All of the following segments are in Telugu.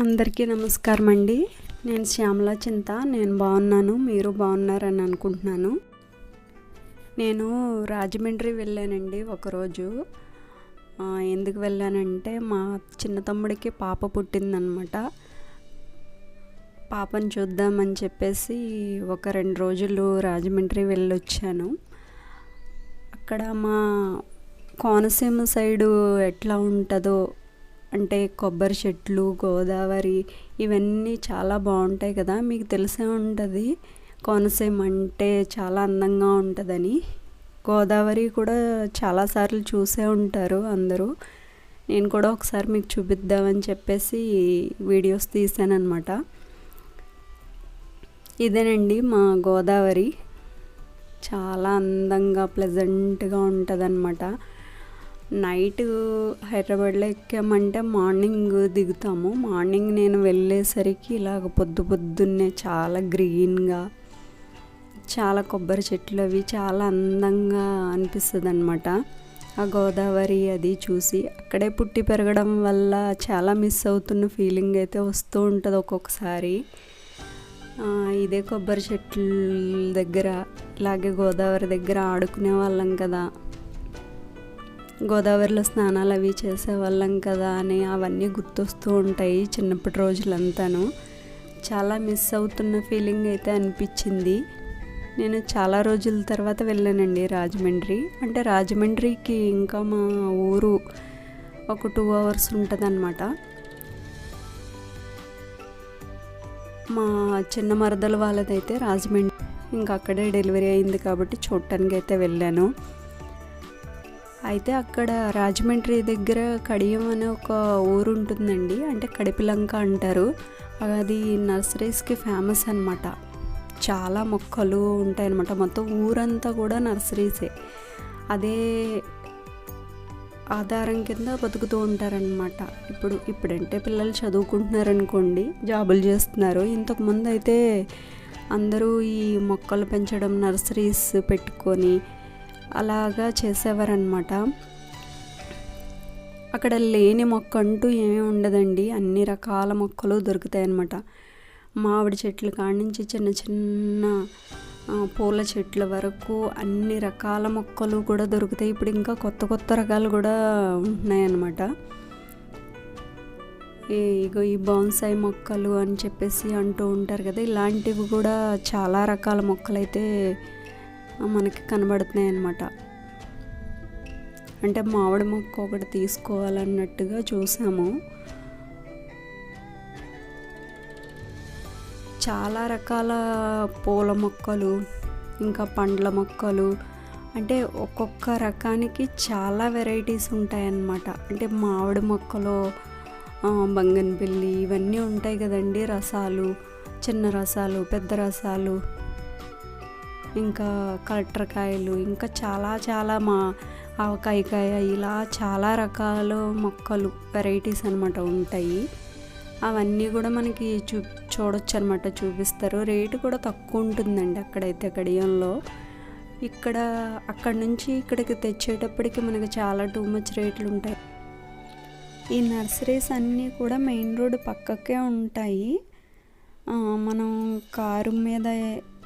అందరికీ నమస్కారం అండి నేను శ్యామల చింత. నేను బాగున్నాను. మీరు బాగున్నారని అనుకుంటున్నాను. నేను రాజమండ్రి వెళ్ళానండి ఒకరోజు. ఎందుకు వెళ్ళానంటే మా చిన్న తమ్ముడికి పాప పుట్టిందనమాట. పాపను చూద్దామని చెప్పేసి ఒక రెండు రోజులు రాజమండ్రి వెళ్ళొచ్చాను. అక్కడ మా కోనసీమ సైడు ఎట్లా ఉంటుందో అంటే కొబ్బరి చెట్లు గోదావరి ఇవన్నీ చాలా బాగుంటాయి కదా. మీకు తెలిసే ఉంటుంది. కోనసీమ అంటే చాలా అందంగా ఉంటుందని. గోదావరి కూడా చాలాసార్లు చూసే ఉంటారు అందరూ. నేను కూడా ఒకసారి మీకు చూపిద్దామని చెప్పేసి వీడియోస్ తీసానమాట ఇదేనండి మా గోదావరి. చాలా అందంగా ప్లెజెంట్గా ఉంటుందన్నమాట. నైట్ హైదరాబాద్లో ఎక్కామంటే మార్నింగ్ దిగుతాము. మార్నింగ్ నేను వెళ్ళేసరికి ఇలాగ పొద్దు పొద్దున్నే చాలా గ్రీన్గా చాలా కొబ్బరి చెట్లు అవి చాలా అందంగా అనిపిస్తుంది అనమాట ఆ గోదావరి అది చూసి అక్కడే పుట్టి పెరగడం వల్ల చాలా మిస్ అవుతున్న ఫీలింగ్ అయితే వస్తూ ఉంటుంది ఒక్కొక్కసారి. ఇదే కొబ్బరి చెట్ల దగ్గర ఇలాగే గోదావరి దగ్గర ఆడుకునే వాళ్ళం కదా. గోదావరిలో స్నానాలు అవి చేసేవాళ్ళం కదా అని అవన్నీ గుర్తొస్తూ ఉంటాయి చిన్నప్పటి రోజులంతాను. చాలా మిస్ అవుతున్న ఫీలింగ్ అయితే అనిపించింది. నేను చాలా రోజుల తర్వాత వెళ్ళానండి రాజమండ్రి. అంటే రాజమండ్రికి ఇంకా మా ఊరు ఒక టూ అవర్స్ ఉంటుందన్నమాట. మా చిన్న మరదల వాళ్ళదైతే రాజమండ్రి. ఇంకా అక్కడే డెలివరీ అయింది కాబట్టి చూడటానికి అయితే వెళ్ళాను. అయితే అక్కడ రాజమండ్రి దగ్గర కడియం అనే ఒక ఊరు ఉంటుందండి అంటే కడిపిలంక అంటారు. అది నర్సరీస్కి ఫేమస్ అనమాట చాలా మొక్కలు ఉంటాయన్నమాట. మొత్తం ఊరంతా కూడా నర్సరీసే. అదే ఆధారం కింద బతుకుతూ ఉంటారనమాట ఇప్పుడు ఇప్పుడంటే పిల్లలు చదువుకుంటున్నారనుకోండి జాబులు చేస్తున్నారు. ఇంతకుముందు అయితే అందరూ ఈ మొక్కలు పెంచడం నర్సరీస్ పెట్టుకొని అలాగా చేసేవారనమాట అక్కడ లేని మొక్క అంటూ ఏమీ ఉండదండి. అన్ని రకాల మొక్కలు దొరుకుతాయి అన్నమాట మామిడి చెట్లు కాడ నుంచి చిన్న చిన్న పూల చెట్ల వరకు అన్ని రకాల మొక్కలు కూడా దొరుకుతాయి. ఇప్పుడు ఇంకా కొత్త కొత్త రకాలు కూడా ఉంటున్నాయన్నమాట. ఇగో ఈ బాన్సాయి మొక్కలు అని చెప్పేసి అంటూ ఉంటారు కదా ఇలాంటివి కూడా చాలా రకాల మొక్కలైతే అయితే మనకి కనబడుతున్నాయి అన్నమాట అంటే మామిడి మొక్క ఒకటి తీసుకోవాలన్నట్టుగా చూసాము. చాలా రకాల పూల మొక్కలు ఇంకా పండ్ల మొక్కలు అంటే ఒక్కొక్క రకానికి చాలా వెరైటీస్ ఉంటాయన్నమాట. అంటే మామిడి మొక్కలో ఆ, బంగన్పల్లి ఇవన్నీ ఉంటాయి కదండి రసాలు చిన్న రసాలు పెద్ద రసాలు. ఇంకా కలెక్టర్కాయలు ఇంకా చాలా చాలా మా ఆవకాయకాయ ఇలా చాలా రకాల మొక్కలు వెరైటీస్ అనమాట ఉంటాయి. అవన్నీ కూడా మనకి చూ చూడొచ్చు అనమాట చూపిస్తారు. రేటు కూడా తక్కువ ఉంటుందండి అక్కడైతే గడియంలో. ఇక్కడ అక్కడ నుంచి ఇక్కడికి తెచ్చేటప్పటికి మనకి చాలా టూ మచ్ రేట్లు ఉంటాయి. ఈ నర్సరీస్ అన్నీ కూడా మెయిన్ రోడ్ పక్కకే ఉంటాయి. మనం కారు మీద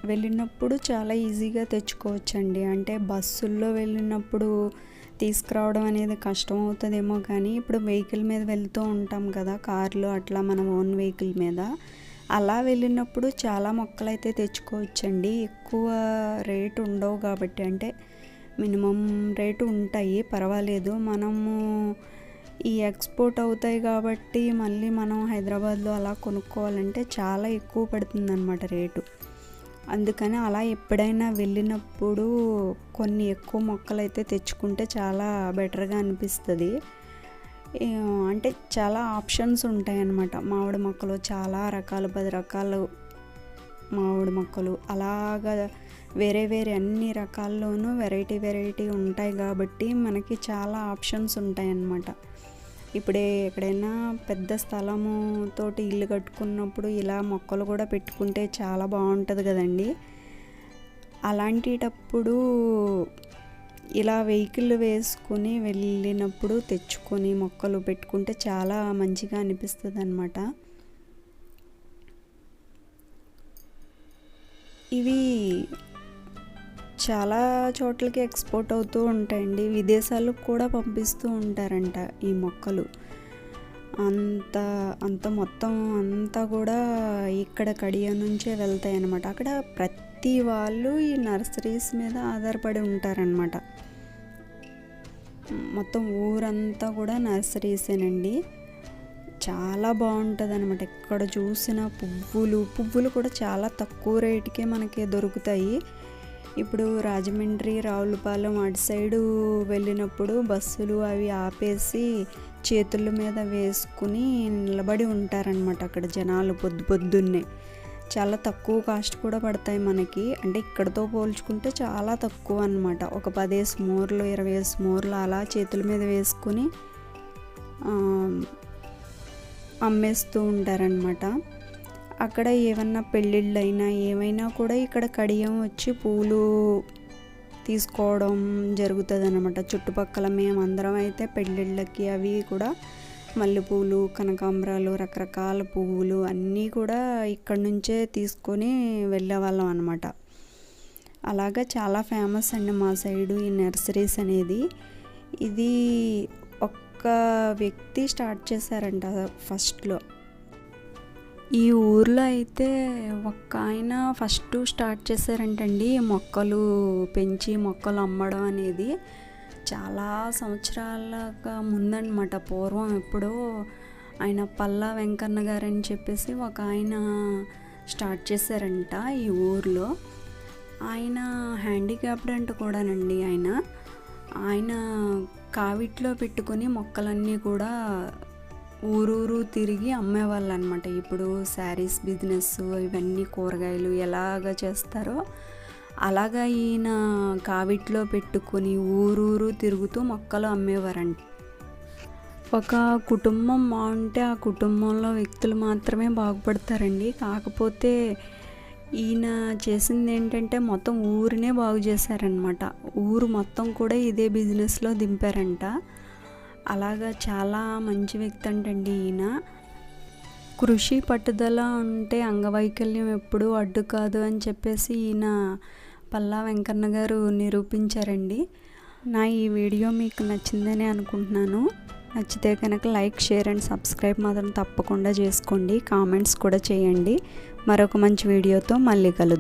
వెళ్ళినప్పుడు చాలా ఈజీగా తెచ్చుకోవచ్చండి. అంటే బస్సుల్లో వెళ్ళినప్పుడు తీసుకురావడం అనేది కష్టం అవుతుందేమో కానీ ఇప్పుడు వెహికల్ మీద వెళ్తూ ఉంటాం కదా కార్లు అట్లా మన ఓన్ వెహికల్ మీద. అలా వెళ్ళినప్పుడు చాలా మొక్కలు అయితే తెచ్చుకోవచ్చండి. ఎక్కువ రేటు ఉండవు కాబట్టి అంటే మినిమం రేటు ఉంటాయి పర్వాలేదు. మనము ఈ ఎక్స్పోర్ట్ అవుతాయి కాబట్టి మళ్ళీ మనం హైదరాబాద్లో అలా కొనుక్కోవాలంటే చాలా ఎక్కువ పడుతుందన్నమాట రేటు. అందుకని అలా ఎప్పుడైనా వెళ్ళినప్పుడు కొన్ని ఎక్కువ మొక్కలు అయితే తెచ్చుకుంటే చాలా బెటర్గా అనిపిస్తుంది. అంటే చాలా ఆప్షన్స్ ఉంటాయి అన్నమాట మామిడి మొక్కలు చాలా రకాలు పది రకాలు మామిడి మొక్కలు. అలాగా వేరే వేరే అన్ని రకాల్లోనూ వెరైటీ వెరైటీ ఉంటాయి కాబట్టి మనకి చాలా ఆప్షన్స్ ఉంటాయి అన్నమాట ఇప్పుడే ఎక్కడైనా పెద్ద స్థలము తోటి ఇల్లు కట్టుకున్నప్పుడు ఇలా మొక్కలు కూడా పెట్టుకుంటే చాలా బాగుంటుంది కదండి. అలాంటిటప్పుడు ఇలా వెహికల్ వేసుకుని వెళ్ళినప్పుడు తెచ్చుకొని మొక్కలు పెట్టుకుంటే చాలా మంచిగా అనిపిస్తుంది అనమాట ఇవి చాలా చోట్లకి ఎక్స్పోర్ట్ అవుతూ ఉంటాయండి. విదేశాలకు కూడా పంపిస్తూ ఉంటారంట ఈ మొక్కలు. అంత అంత మొత్తం అంతా కూడా ఇక్కడ కడియా నుంచే వెళ్తాయి అన్నమాట. అక్కడ ప్రతి వాళ్ళు ఈ నర్సరీస్ మీద ఆధారపడి ఉంటారనమాట మొత్తం ఊరంతా కూడా నర్సరీసేనండి. చాలా బాగుంటుంది అనమాట ఎక్కడ చూసిన పువ్వులు పువ్వులు కూడా చాలా తక్కువ రేటుకే మనకి దొరుకుతాయి. ఇప్పుడు రాజమండ్రి రావులపాలెం అటు సైడు వెళ్ళినప్పుడు బస్సులు అవి ఆపేసి చేతుల మీద వేసుకుని నిలబడి ఉంటారనమాట అక్కడ జనాలు పొద్దు పొద్దున్నే. చాలా తక్కువ కాస్ట్ కూడా పడతాయి మనకి. అంటే ఇక్కడతో పోల్చుకుంటే చాలా తక్కువ అనమాట ఒక పదేసి మూరలు ఇరవై మూరలు అలా చేతుల మీద వేసుకుని అమ్మేస్తూ ఉంటారనమాట అక్కడ ఏమన్నా పెళ్ళిళ్ళైనా ఏమైనా కూడా ఇక్కడ కడియం వచ్చి పూలు తీసుకోవడం జరుగుతుంది అనమాట చుట్టుపక్కల మేమందరం అయితే పెళ్ళిళ్ళకి అవి కూడా మల్లెపూలు కనకాంబరాలు రకరకాల పువ్వులు అన్నీ కూడా ఇక్కడ నుంచే తీసుకొని వెళ్ళేవాళ్ళం అనమాట అలాగా చాలా ఫేమస్ అండి మా సైడు ఈ నర్సరీస్ అనేది. ఇది ఒక్క వ్యక్తి స్టార్ట్ చేశారంట ఫస్ట్లో. ఈ ఊర్లో అయితే ఒక్క ఆయన ఫస్ట్ స్టార్ట్ చేశారంటండి మొక్కలు పెంచి మొక్కలు అమ్మడం అనేది. చాలా సంవత్సరాలుగా ముందనమాట పూర్వం ఎప్పుడో ఆయన పల్లా వెంకన్న గారు అని చెప్పేసి ఒక ఆయన స్టార్ట్ చేశారంట ఈ ఊర్లో. ఆయన హ్యాండిక్యాప్డ్ అంట కూడానండి ఆయన. ఆయన కావిట్లో పెట్టుకొని మొక్కలన్నీ కూడా ఊరూరు తిరిగి అమ్మేవాళ్ళు అనమాట ఇప్పుడు శారీస్ బిజినెస్ ఇవన్నీ కూరగాయలు ఎలాగ చేస్తారో అలాగా ఈయన కావిట్లో పెట్టుకొని ఊరూరు తిరుగుతూ మొక్కలు అమ్మేవారంట. ఒక కుటుంబం బాగుంటే ఆ కుటుంబంలో వ్యక్తులు మాత్రమే బాగుపడతారండి. కాకపోతే ఈయన చేసింది ఏంటంటే మొత్తం ఊరినే బాగు చేశారనమాట. ఊరు మొత్తం కూడా ఇదే బిజినెస్లో దింపారంట. అలాగా చాలా మంచి వ్యక్తి అంటండి ఈయన. కృషి పట్టుదల ఉంటే అంగవైకల్యం ఎప్పుడూ అడ్డు కాదు అని చెప్పేసి ఈయన పల్లా వెంకన్న గారు నిరూపించారండి. నా ఈ వీడియో మీకు నచ్చిందని అనుకుంటున్నాను. నచ్చితే కనుక లైక్ షేర్ అండ్ సబ్స్క్రైబ్ మాత్రం తప్పకుండా చేసుకోండి. కామెంట్స్ కూడా చేయండి. మరొక మంచి వీడియోతో మళ్ళీ కలుద్దాం.